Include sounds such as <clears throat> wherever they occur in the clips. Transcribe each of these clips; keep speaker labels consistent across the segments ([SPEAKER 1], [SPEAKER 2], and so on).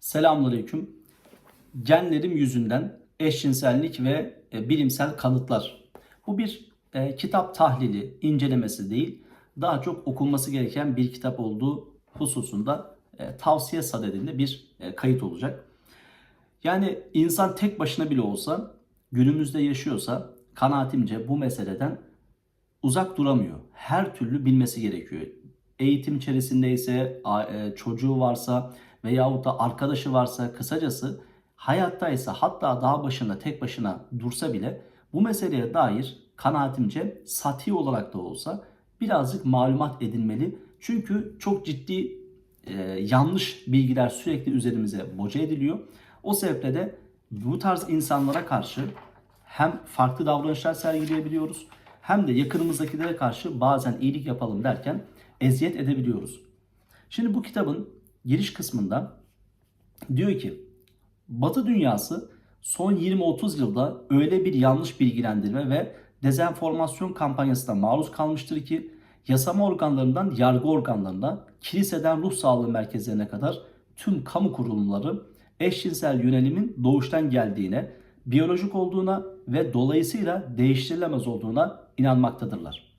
[SPEAKER 1] Selamünaleyküm. Genlerim yüzünden eşcinsellik ve e, bilimsel kanıtlar. Bu bir e, kitap tahlili, incelemesi değil. Daha çok okunması gereken bir kitap olduğu hususunda e, tavsiye sadedinde bir e, kayıt olacak. Yani insan tek başına bile olsa, günümüzde yaşıyorsa kanaatimce bu meseleden uzak duramıyor. Her türlü bilmesi gerekiyor. Eğitim içerisindeyse, a- e, çocuğu varsa veyahut da arkadaşı varsa kısacası hayattaysa hatta daha başında tek başına dursa bile bu meseleye dair kanaatimce sati olarak da olsa birazcık malumat edinmeli. Çünkü çok ciddi e, yanlış bilgiler sürekli üzerimize boca ediliyor. O sebeple de bu tarz insanlara karşı hem farklı davranışlar sergileyebiliyoruz hem de yakınımızdakilere karşı bazen iyilik yapalım derken eziyet edebiliyoruz. Şimdi bu kitabın giriş kısmında diyor ki Batı dünyası son 20-30 yılda öyle bir yanlış bilgilendirme ve dezenformasyon kampanyasına maruz kalmıştır ki yasama organlarından yargı organlarına, kiliseden ruh sağlığı merkezlerine kadar tüm kamu kurumları eşcinsel yönelimin doğuştan geldiğine, biyolojik olduğuna ve dolayısıyla değiştirilemez olduğuna inanmaktadırlar.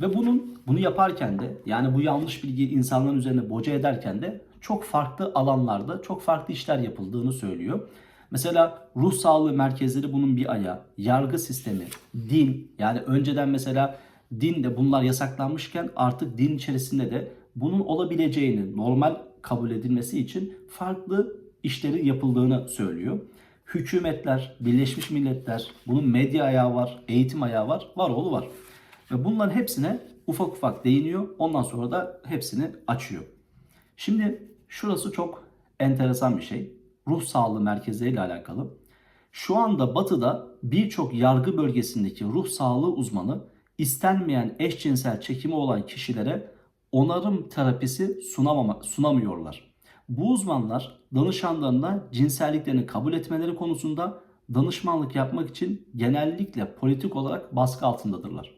[SPEAKER 1] Ve bunun bunu yaparken de yani bu yanlış bilgi insanların üzerine boca ederken de çok farklı alanlarda çok farklı işler yapıldığını söylüyor. Mesela ruh sağlığı merkezleri bunun bir ayağı, yargı sistemi, din yani önceden mesela din de bunlar yasaklanmışken artık din içerisinde de bunun olabileceğini normal kabul edilmesi için farklı işlerin yapıldığını söylüyor. Hükümetler, Birleşmiş Milletler, bunun medya ayağı var, eğitim ayağı var, var oğlu var. Ve bunların hepsine ufak ufak değiniyor. Ondan sonra da hepsini açıyor. Şimdi şurası çok enteresan bir şey. Ruh sağlığı merkezleriyle alakalı. Şu anda batıda birçok yargı bölgesindeki ruh sağlığı uzmanı istenmeyen eşcinsel çekimi olan kişilere onarım terapisi sunamama, sunamıyorlar. Bu uzmanlar danışanlarına cinselliklerini kabul etmeleri konusunda danışmanlık yapmak için genellikle politik olarak baskı altındadırlar.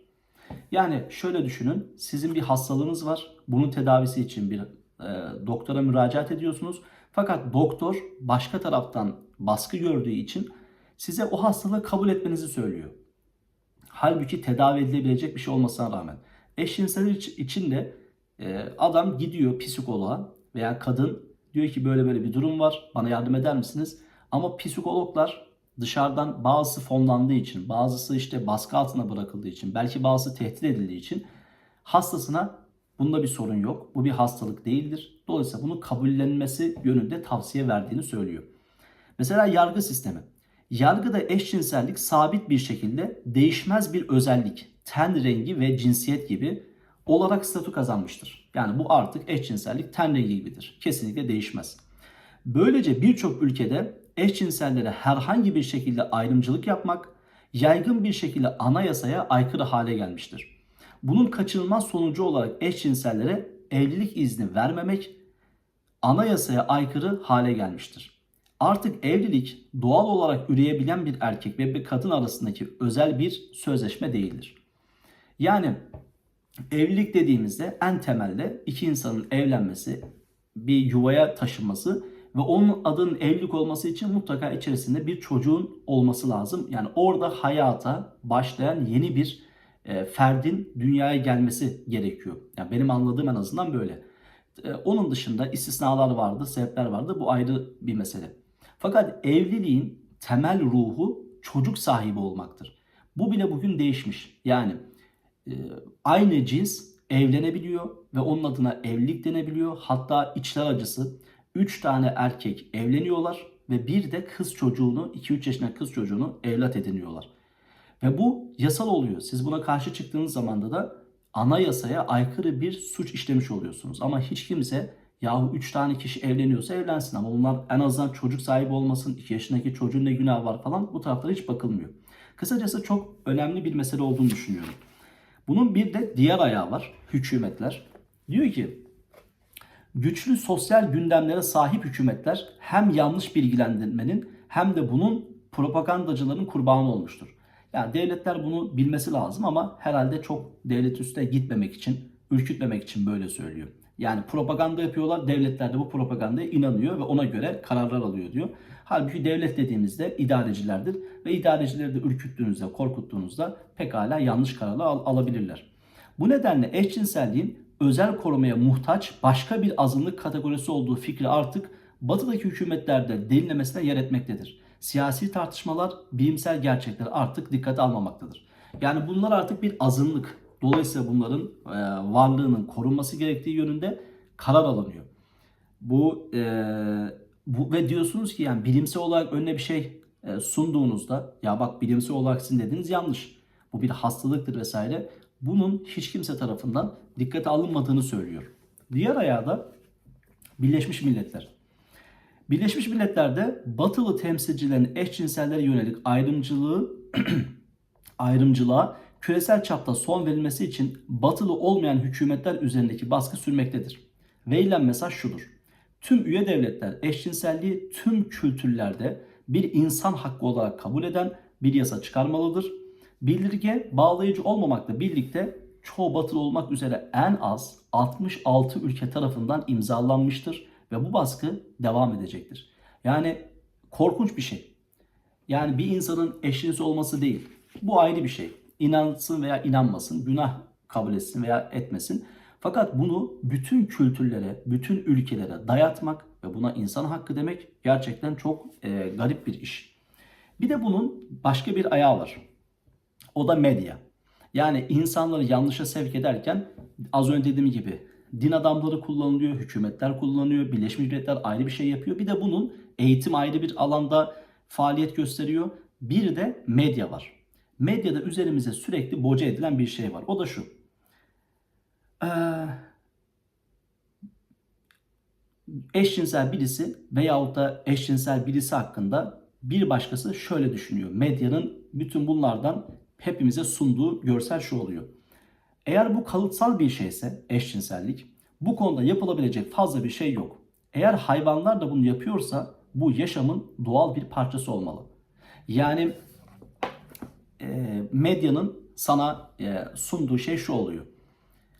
[SPEAKER 1] Yani şöyle düşünün, sizin bir hastalığınız var. Bunun tedavisi için bir e, doktora müracaat ediyorsunuz. Fakat doktor başka taraftan baskı gördüğü için size o hastalığı kabul etmenizi söylüyor. Halbuki tedavi edilebilecek bir şey olmasına rağmen. Eşcinsel için de e, adam gidiyor psikoloğa veya kadın diyor ki böyle böyle bir durum var bana yardım eder misiniz? Ama psikologlar dışarıdan bazısı fonlandığı için, bazısı işte baskı altına bırakıldığı için, belki bazısı tehdit edildiği için hastasına bunda bir sorun yok. Bu bir hastalık değildir. Dolayısıyla bunu kabullenmesi yönünde tavsiye verdiğini söylüyor. Mesela yargı sistemi. Yargıda eşcinsellik sabit bir şekilde değişmez bir özellik, ten rengi ve cinsiyet gibi olarak statü kazanmıştır. Yani bu artık eşcinsellik ten rengi gibidir. Kesinlikle değişmez. Böylece birçok ülkede eşcinsellere herhangi bir şekilde ayrımcılık yapmak yaygın bir şekilde anayasaya aykırı hale gelmiştir. Bunun kaçınılmaz sonucu olarak eşcinsellere evlilik izni vermemek anayasaya aykırı hale gelmiştir. Artık evlilik doğal olarak üreyebilen bir erkek ve bir kadın arasındaki özel bir sözleşme değildir. Yani evlilik dediğimizde en temelde iki insanın evlenmesi, bir yuvaya taşınması ve onun adının evlilik olması için mutlaka içerisinde bir çocuğun olması lazım. Yani orada hayata başlayan yeni bir e, ferdin dünyaya gelmesi gerekiyor. Yani benim anladığım en azından böyle. E, onun dışında istisnalar vardı, sebepler vardı. Bu ayrı bir mesele. Fakat evliliğin temel ruhu çocuk sahibi olmaktır. Bu bile bugün değişmiş. Yani e, aynı cins evlenebiliyor ve onun adına evlilik denebiliyor. Hatta içler acısı 3 tane erkek evleniyorlar ve bir de kız çocuğunu 2-3 yaşındaki kız çocuğunu evlat ediniyorlar. Ve bu yasal oluyor. Siz buna karşı çıktığınız zaman da anayasaya aykırı bir suç işlemiş oluyorsunuz. Ama hiç kimse yahu 3 tane kişi evleniyorsa evlensin ama bunlar en azından çocuk sahibi olmasın, 2 yaşındaki çocuğun ne günah var falan bu taraflara hiç bakılmıyor. Kısacası çok önemli bir mesele olduğunu düşünüyorum. Bunun bir de diğer ayağı var. Hükümetler. Diyor ki güçlü sosyal gündemlere sahip hükümetler hem yanlış bilgilendirmenin hem de bunun propagandacıların kurbanı olmuştur. Yani devletler bunu bilmesi lazım ama herhalde çok devlet üstüne gitmemek için, ürkütmemek için böyle söylüyor. Yani propaganda yapıyorlar. Devletler de bu propagandaya inanıyor ve ona göre kararlar alıyor diyor. Halbuki devlet dediğimizde idarecilerdir ve idarecileri de ürküttüğünüzde, korkuttuğunuzda pekala yanlış kararlar al- alabilirler. Bu nedenle eşcinselliğin özel korumaya muhtaç başka bir azınlık kategorisi olduğu fikri artık batıdaki hükümetlerde derinlemesine yer etmektedir. Siyasi tartışmalar, bilimsel gerçekler artık dikkate almamaktadır. Yani bunlar artık bir azınlık. Dolayısıyla bunların e, varlığının korunması gerektiği yönünde karar alınıyor. Bu, e, bu ve diyorsunuz ki yani bilimsel olarak önüne bir şey e, sunduğunuzda ya bak bilimsel olarak sizin dediğiniz yanlış. Bu bir hastalıktır vesaire. Bunun hiç kimse tarafından dikkate alınmadığını söylüyor. Diğer ayağı da Birleşmiş Milletler. Birleşmiş Milletler'de batılı temsilcilerin eşcinsellere yönelik ayrımcılığı <clears throat> ayrımcılığa küresel çapta son verilmesi için batılı olmayan hükümetler üzerindeki baskı sürmektedir. Verilen mesaj şudur. Tüm üye devletler eşcinselliği tüm kültürlerde bir insan hakkı olarak kabul eden bir yasa çıkarmalıdır. Bildirge bağlayıcı olmamakla birlikte çoğu batılı olmak üzere en az 66 ülke tarafından imzalanmıştır ve bu baskı devam edecektir. Yani korkunç bir şey. Yani bir insanın eşcinsi olması değil. Bu ayrı bir şey. İnansın veya inanmasın, günah kabul etsin veya etmesin. Fakat bunu bütün kültürlere, bütün ülkelere dayatmak ve buna insan hakkı demek gerçekten çok e, garip bir iş. Bir de bunun başka bir ayağı var. O da medya. Yani insanları yanlışa sevk ederken az önce dediğim gibi din adamları kullanılıyor, hükümetler kullanıyor, Birleşmiş Milletler ayrı bir şey yapıyor. Bir de bunun eğitim ayrı bir alanda faaliyet gösteriyor. Bir de medya var. Medyada üzerimize sürekli boca edilen bir şey var. O da şu. Ee, eşcinsel birisi veyahut da eşcinsel birisi hakkında bir başkası şöyle düşünüyor. Medyanın bütün bunlardan hepimize sunduğu görsel şu oluyor. Eğer bu kalıtsal bir şeyse eşcinsellik bu konuda yapılabilecek fazla bir şey yok. Eğer hayvanlar da bunu yapıyorsa bu yaşamın doğal bir parçası olmalı. Yani e, medyanın sana e, sunduğu şey şu oluyor.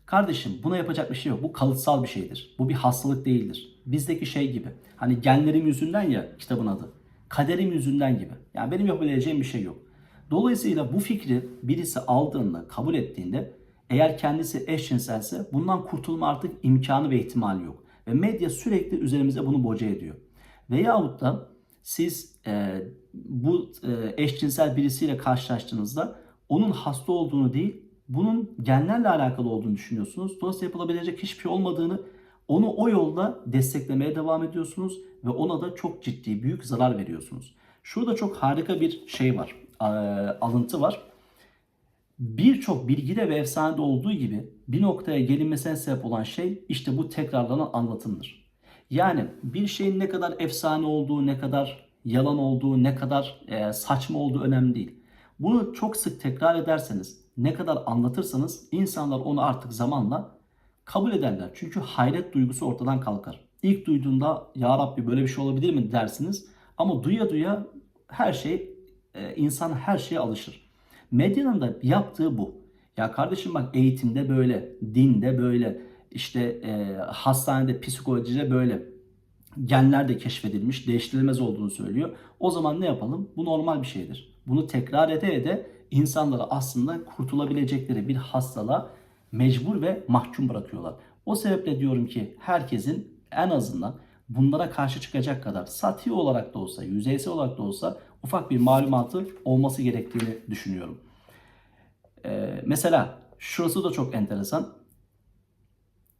[SPEAKER 1] Kardeşim buna yapacak bir şey yok. Bu kalıtsal bir şeydir. Bu bir hastalık değildir. Bizdeki şey gibi. Hani genlerim yüzünden ya kitabın adı. Kaderim yüzünden gibi. Yani benim yapabileceğim bir şey yok. Dolayısıyla bu fikri birisi aldığında, kabul ettiğinde eğer kendisi eşcinselse bundan kurtulma artık imkanı ve ihtimali yok. Ve medya sürekli üzerimize bunu boca ediyor. Veyahut da siz e, bu e, eşcinsel birisiyle karşılaştığınızda onun hasta olduğunu değil, bunun genlerle alakalı olduğunu düşünüyorsunuz. Dolayısıyla yapılabilecek hiçbir şey olmadığını, onu o yolda desteklemeye devam ediyorsunuz ve ona da çok ciddi, büyük zarar veriyorsunuz. Şurada çok harika bir şey var, e, alıntı var. Birçok bilgide ve efsanede olduğu gibi bir noktaya gelinmesine sebep olan şey işte bu tekrarlanan anlatımdır. Yani bir şeyin ne kadar efsane olduğu, ne kadar yalan olduğu, ne kadar e, saçma olduğu önemli değil. Bunu çok sık tekrar ederseniz, ne kadar anlatırsanız insanlar onu artık zamanla kabul ederler. Çünkü hayret duygusu ortadan kalkar. İlk duyduğunda ya Rabbi böyle bir şey olabilir mi dersiniz. Ama duya duya her şey, e, insan her şeye alışır. Medyanın da yaptığı bu. Ya kardeşim bak eğitimde böyle, dinde böyle, işte e, hastanede, psikolojide böyle. Genler de keşfedilmiş, değiştirilemez olduğunu söylüyor. O zaman ne yapalım? Bu normal bir şeydir. Bunu tekrar ede ede insanları aslında kurtulabilecekleri bir hastalığa mecbur ve mahkum bırakıyorlar. O sebeple diyorum ki herkesin en azından bunlara karşı çıkacak kadar sati olarak da olsa, yüzeysel olarak da olsa ufak bir malumatı olması gerektiğini düşünüyorum. Ee, mesela şurası da çok enteresan.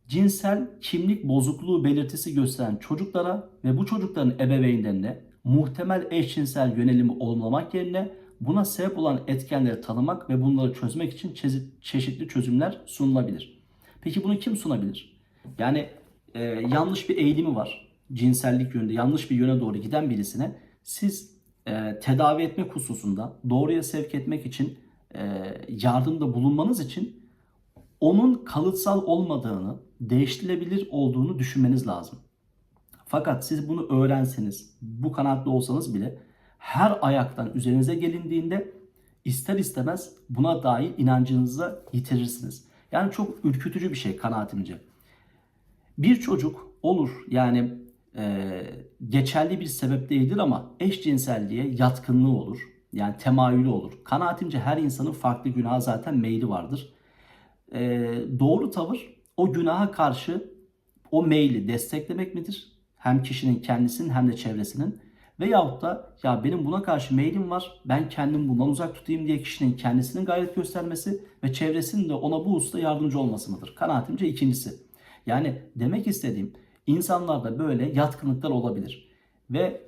[SPEAKER 1] Cinsel kimlik bozukluğu belirtisi gösteren çocuklara ve bu çocukların ebeveynlerine muhtemel eşcinsel yönelimi olmamak yerine buna sebep olan etkenleri tanımak ve bunları çözmek için çeşit- çeşitli çözümler sunulabilir. Peki bunu kim sunabilir? Yani e, yanlış bir eğilimi var. Cinsellik yönünde yanlış bir yöne doğru giden birisine siz e, tedavi etmek hususunda doğruya sevk etmek için e, yardımda bulunmanız için onun kalıtsal olmadığını, değiştirilebilir olduğunu düşünmeniz lazım. Fakat siz bunu öğrenseniz, bu kanaatle olsanız bile her ayaktan üzerinize gelindiğinde ister istemez buna dair inancınızı yitirirsiniz. Yani çok ürkütücü bir şey kanaatimce. Bir çocuk olur yani e, geçerli bir sebep değildir ama eşcinselliğe yatkınlığı olur. Yani temayülü olur. Kanaatimce her insanın farklı günaha zaten meyli vardır. E, doğru tavır o günaha karşı o meyli desteklemek midir? Hem kişinin kendisinin hem de çevresinin. Veyahut da ya benim buna karşı meylim var ben kendimi bundan uzak tutayım diye kişinin kendisinin gayret göstermesi ve çevresinin de ona bu hususta yardımcı olması mıdır? Kanaatimce ikincisi. Yani demek istediğim insanlarda böyle yatkınlıklar olabilir. Ve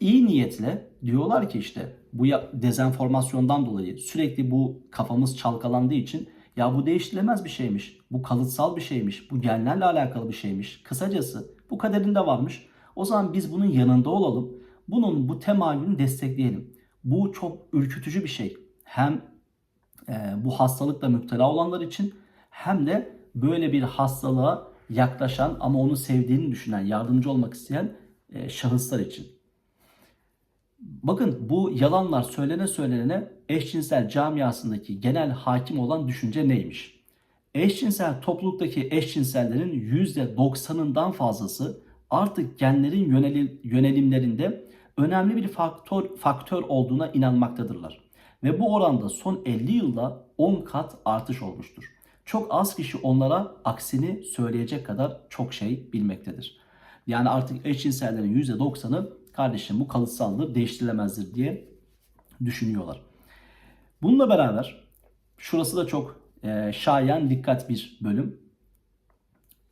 [SPEAKER 1] iyi niyetle diyorlar ki işte bu dezenformasyondan dolayı sürekli bu kafamız çalkalandığı için ya bu değiştirilemez bir şeymiş, bu kalıtsal bir şeymiş, bu genlerle alakalı bir şeymiş. Kısacası bu kaderinde varmış. O zaman biz bunun yanında olalım. Bunun bu temayülünü destekleyelim. Bu çok ürkütücü bir şey. Hem e, bu hastalıkla müptela olanlar için hem de böyle bir hastalığa yaklaşan ama onu sevdiğini düşünen, yardımcı olmak isteyen e, şahıslar için. Bakın bu yalanlar söylene söylenene eşcinsel camiasındaki genel hakim olan düşünce neymiş? Eşcinsel topluluktaki eşcinsellerin %90'ından fazlası artık genlerin yöneli- yönelimlerinde önemli bir faktör, faktör olduğuna inanmaktadırlar. Ve bu oranda son 50 yılda 10 kat artış olmuştur. Çok az kişi onlara aksini söyleyecek kadar çok şey bilmektedir. Yani artık eşcinsellerin %90'ı kardeşim bu kalıtsaldır, değiştirilemezdir diye düşünüyorlar. Bununla beraber şurası da çok e, şayan dikkat bir bölüm.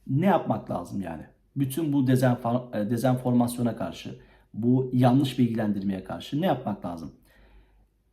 [SPEAKER 1] Ne yapmak lazım yani? Bütün bu e, dezenformasyona karşı, bu yanlış bilgilendirmeye karşı ne yapmak lazım?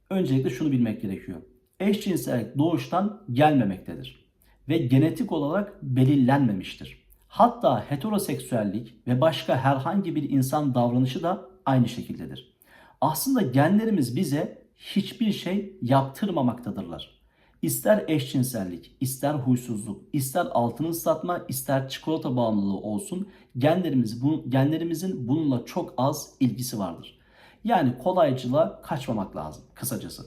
[SPEAKER 1] Öncelikle şunu bilmek gerekiyor. Eşcinsellik doğuştan gelmemektedir ve genetik olarak belirlenmemiştir. Hatta heteroseksüellik ve başka herhangi bir insan davranışı da aynı şekildedir. Aslında genlerimiz bize hiçbir şey yaptırmamaktadırlar. İster eşcinsellik, ister huysuzluk, ister altını ıslatma, ister çikolata bağımlılığı olsun genlerimiz bu, genlerimizin bununla çok az ilgisi vardır. Yani kolaycılığa kaçmamak lazım kısacası.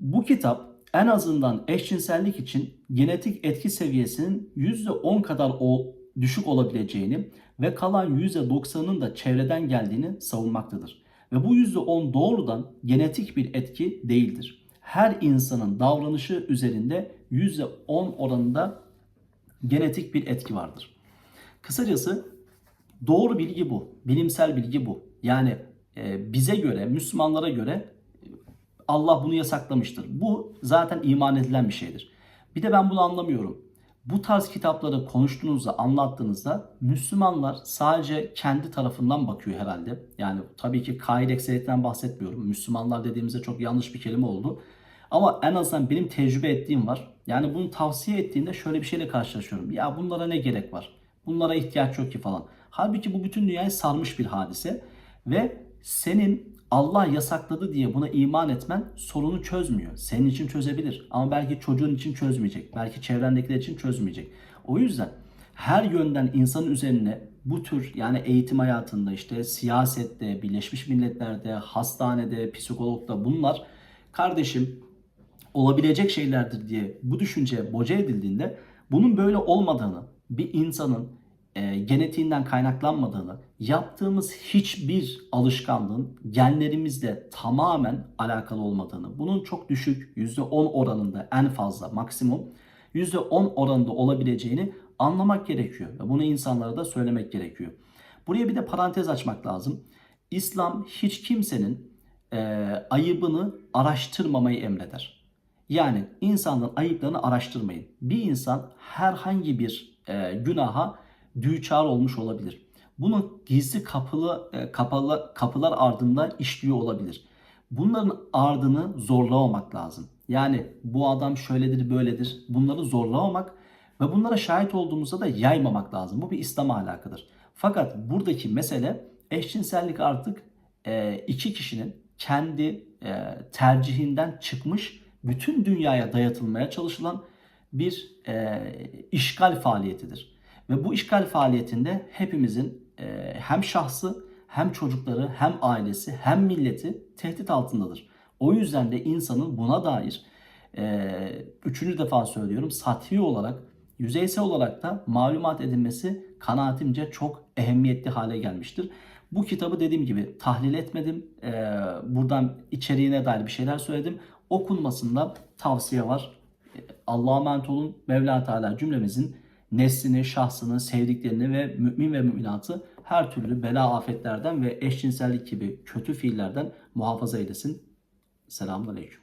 [SPEAKER 1] Bu kitap en azından eşcinsellik için genetik etki seviyesinin %10 kadar o düşük olabileceğini ve kalan %90'ının da çevreden geldiğini savunmaktadır. Ve bu %10 doğrudan genetik bir etki değildir. Her insanın davranışı üzerinde %10 oranında genetik bir etki vardır. Kısacası doğru bilgi bu. Bilimsel bilgi bu. Yani e, bize göre, Müslümanlara göre Allah bunu yasaklamıştır. Bu zaten iman edilen bir şeydir. Bir de ben bunu anlamıyorum. Bu tarz kitapları konuştuğunuzda, anlattığınızda Müslümanlar sadece kendi tarafından bakıyor herhalde. Yani tabii ki kaide ekseriyetten bahsetmiyorum. Müslümanlar dediğimizde çok yanlış bir kelime oldu. Ama en azından benim tecrübe ettiğim var. Yani bunu tavsiye ettiğinde şöyle bir şeyle karşılaşıyorum. Ya bunlara ne gerek var? Bunlara ihtiyaç yok ki falan. Halbuki bu bütün dünyayı sarmış bir hadise. Ve senin Allah yasakladı diye buna iman etmen sorunu çözmüyor. Senin için çözebilir ama belki çocuğun için çözmeyecek. Belki çevrendekiler için çözmeyecek. O yüzden her yönden insanın üzerine bu tür yani eğitim hayatında işte siyasette, Birleşmiş Milletler'de, hastanede, psikologda bunlar kardeşim olabilecek şeylerdir diye bu düşünce boca edildiğinde bunun böyle olmadığını, bir insanın e, genetiğinden kaynaklanmadığını, yaptığımız hiçbir alışkanlığın genlerimizle tamamen alakalı olmadığını, bunun çok düşük %10 oranında en fazla maksimum %10 oranında olabileceğini anlamak gerekiyor. Ve bunu insanlara da söylemek gerekiyor. Buraya bir de parantez açmak lazım. İslam hiç kimsenin e, ayıbını araştırmamayı emreder. Yani insanların ayıplarını araştırmayın. Bir insan herhangi bir e, günaha düçar olmuş olabilir. Bunu gizli kapılı e, kapalı kapılar ardında işliyor olabilir. Bunların ardını zorlamamak lazım. Yani bu adam şöyledir böyledir. Bunları zorlamamak ve bunlara şahit olduğumuzda da yaymamak lazım. Bu bir İslam'a alakadır. Fakat buradaki mesele eşcinsellik artık e, iki kişinin kendi e, tercihinden çıkmış bütün dünyaya dayatılmaya çalışılan bir işgal faaliyetidir. Ve bu işgal faaliyetinde hepimizin e, hem şahsı hem çocukları hem ailesi hem milleti tehdit altındadır. O yüzden de insanın buna dair e, üçüncü defa söylüyorum sathi olarak yüzeysel olarak da malumat edinmesi kanaatimce çok ehemmiyetli hale gelmiştir. Bu kitabı dediğim gibi tahlil etmedim. E, buradan içeriğine dair bir şeyler söyledim. Okunmasında tavsiye var. E, Allah'a emanet olun. Mevla Teala cümlemizin neslini, şahsını, sevdiklerini ve mümin ve müminatı her türlü bela afetlerden ve eşcinsellik gibi kötü fiillerden muhafaza eylesin. Selamun Aleyküm.